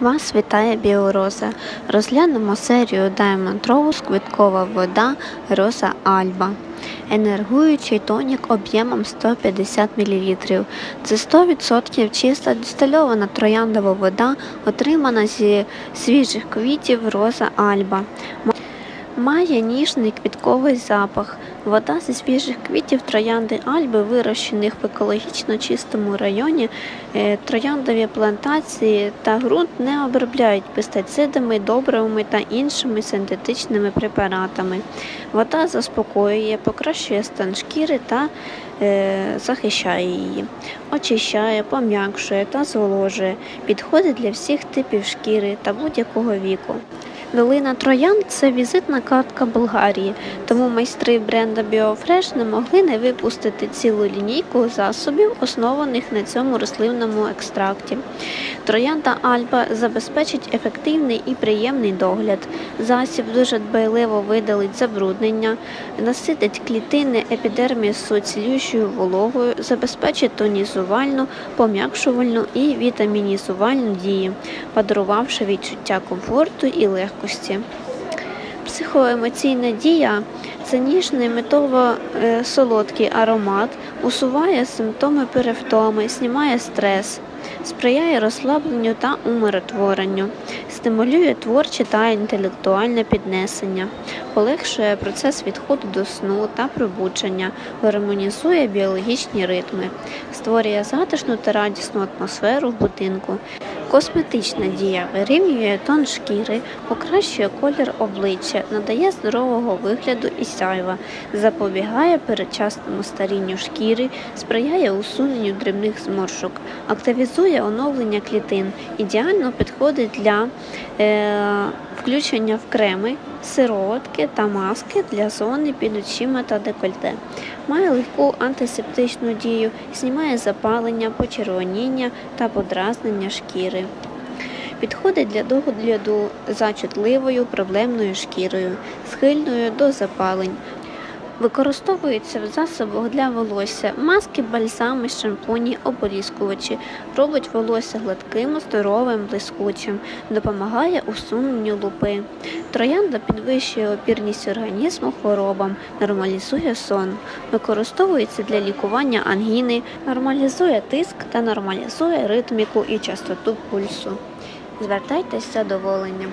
Вас вітає Біороза. Розглянемо серію Diamond Rose квіткова вода Роза Альба. Енергуючий тонік об'ємом 150 мл. Це 100% чиста дистильована трояндова вода, отримана зі свіжих квітів Роза Альба. Має ніжний квітковий запах. Вода зі свіжих квітів троянди Альби, вирощених в екологічно чистому районі, е, трояндові плантації та ґрунт не обробляють пестицидами, добривами та іншими синтетичними препаратами. Вода заспокоює, покращує стан шкіри та е, захищає її, очищає, пом'якшує та зволожує. Підходить для всіх типів шкіри та будь-якого віку. Долина Троян це візитна картка Болгарії, тому майстри бренда BioFresh не могли не випустити цілу лінійку засобів, основаних на цьому рослинному екстракті. Троянда Альба забезпечить ефективний і приємний догляд. Засіб дуже дбайливо видалить забруднення, наситить клітини епідермісу цілющою вологою, забезпечить тонізувальну, пом'якшувальну і вітамінізувальну дії, подарувавши відчуття комфорту і легкості. Психоемоційна дія це ніжний метово е, солодкий аромат, усуває симптоми перевтоми, знімає стрес, сприяє розслабленню та умиротворенню, стимулює творче та інтелектуальне піднесення, полегшує процес відходу до сну та пробудження, гармонізує біологічні ритми, створює затишну та радісну атмосферу в будинку. Косметична дія вирівнює тон шкіри, покращує колір обличчя, надає здорового вигляду і сяйва, запобігає передчасному старінню шкіри, сприяє усуненню дрібних зморшок, активізує оновлення клітин, ідеально підходить для е, включення в креми, сироватки та маски для зони під очима та декольте. Має легку антисептичну дію, знімає запалення, почервоніння та подразнення шкіри. Підходить для догляду за чутливою проблемною шкірою, схильною до запалень. Використовується в засобах для волосся, маски, бальзами, шампуні, ополіскувачі, робить волосся гладким, здоровим, блискучим, допомагає усуненню лупи. Троянда підвищує опірність організму хворобам, нормалізує сон, використовується для лікування ангіни, нормалізує тиск та нормалізує ритміку і частоту пульсу. Звертайтеся з задоволенням.